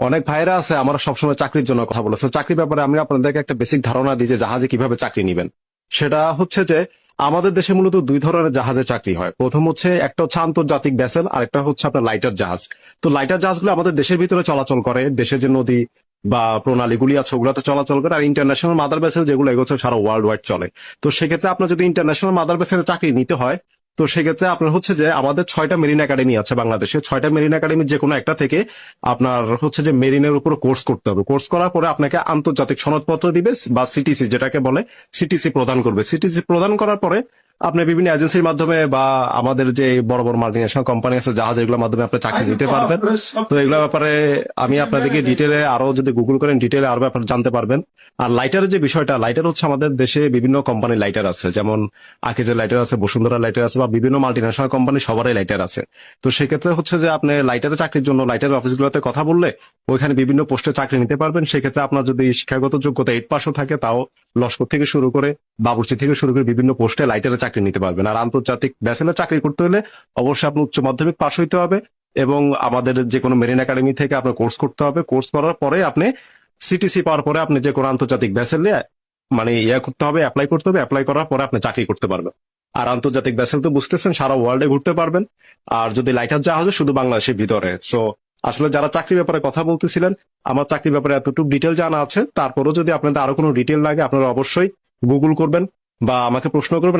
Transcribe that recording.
অনেক ভাইরা আছে, আমরা সবসময় চাকরির জন্য কথা বলেছে। চাকরির ব্যাপারে আমি আপনাদেরকে একটা বেসিক ধারণা দিই যে জাহাজে কীভাবে চাকরি নেবেন। সেটা হচ্ছে যে, আমাদের দেশে মূলত দুই ধরনের জাহাজে চাকরি হয়। প্রথম হচ্ছে একটা হচ্ছে আন্তর্জাতিক ব্যাসেল আর একটা হচ্ছে আপনার লাইটার জাহাজ। তো লাইটার জাহাজগুলো আমাদের দেশের ভিতরে চলাচল করে। দেশের যে নদী বা প্রণালীগুলি আছে, ওগুলোতে চলাচল করে। আর ইন্টারন্যাশনাল মাদার ভেসেল যেগুলো এগোচ্ছে সারা ওয়ার্ল্ড ওয়াইড চলে। তো সেক্ষেত্রে আপনার যদি ইন্টারন্যাশনাল মাদার ভেসেলে চাকরি নিতে হয় তো সেক্ষেত্রে আপনার হচ্ছে যে আমাদের ছয়টা মেরিন একাডেমি আছে বাংলাদেশে। ছয়টা মেরিন একাডেমির যে কোনো একটা থেকে আপনার হচ্ছে যে মেরিনের উপর কোর্স করতে হবে। কোর্স করার পরে আপনাকে আন্তর্জাতিক সনদপত্র দিবে বা সিটিসি যেটাকে বলে সিটিসি প্রদান করবে। সিটিসি প্রদান করার পরে আপনি বিভিন্ন এজেন্সির মাধ্যমে বা আমাদের যে বড় বড় মাল্টিনেশনাল কোম্পানি আছে জাহাজ এগুলোর মাধ্যমে আপনি চাকরি দিতে পারবেন। তো এগুলোর ব্যাপারে আমি আপনাদেরকে ডিটেলে আরও যদি গুগল করেন ডিটেলে আরও ব্যাপারে জানতে পারবেন। আর লাইটারের যে বিষয়টা লাইটার হচ্ছে আমাদের দেশে বিভিন্ন কোম্পানির লাইটার আছে। যেমন আকিজের লাইটার আছে বসুন্ধরা লাইটার আছে বা বিভিন্ন মাল্টিনেশনাল কোম্পানি সবারই লাইটার আছে। তো সেক্ষেত্রে হচ্ছে যে আপনি লাইটারের চাকরির জন্য লাইটার অফিসগুলোতে কথা বললে ওইখানে বিভিন্ন পোস্টে চাকরি নিতে পারবেন। সেক্ষেত্রে আপনার যদি শিক্ষাগত যোগ্যতা এইট পাসও থাকে তাও লস্কর থেকে শুরু করে বাবুর্চি থেকে শুরু করে বিভিন্ন পোস্টে লাইটারে চাকরি নিতে পারবেন। আর আন্তর্জাতিক ব্যাসেলে চাকরি করতে হলে অবশ্যই আপনি উচ্চ মাধ্যমিক পাশ হইতে হবে এবং আমাদের যে কোনো মেরিন একাডেমি থেকে আপনার কোর্স করতে হবে। কোর্স করার পরে আপনি সিটিসি পাওয়ার পরে আপনি যে কোনো আন্তর্জাতিক ব্যাসেলে মানে ইয়া করতে হবে অ্যাপ্লাই করতে হবে অ্যাপ্লাই করার পরে আপনি চাকরি করতে পারবেন। আর আন্তর্জাতিক ব্যাসেল তো বুঝতেছেন সারা ওয়ার্ল্ডে ঘুরতে পারবেন। আর যদি লাইটার জাহাজ শুধু বাংলাদেশের ভিতরে। সো আসলে যারা চাকরি ব্যাপারে কথা বলতেছিলেন, আমার চাকরি ব্যাপারে এতটুকু ডিটেল জানা আছে। তারপরেও যদি আপনাদের আরও কোনো ডিটেল লাগে, আপনারা অবশ্যই গুগল করবেন বা আমাকে প্রশ্ন করবেন।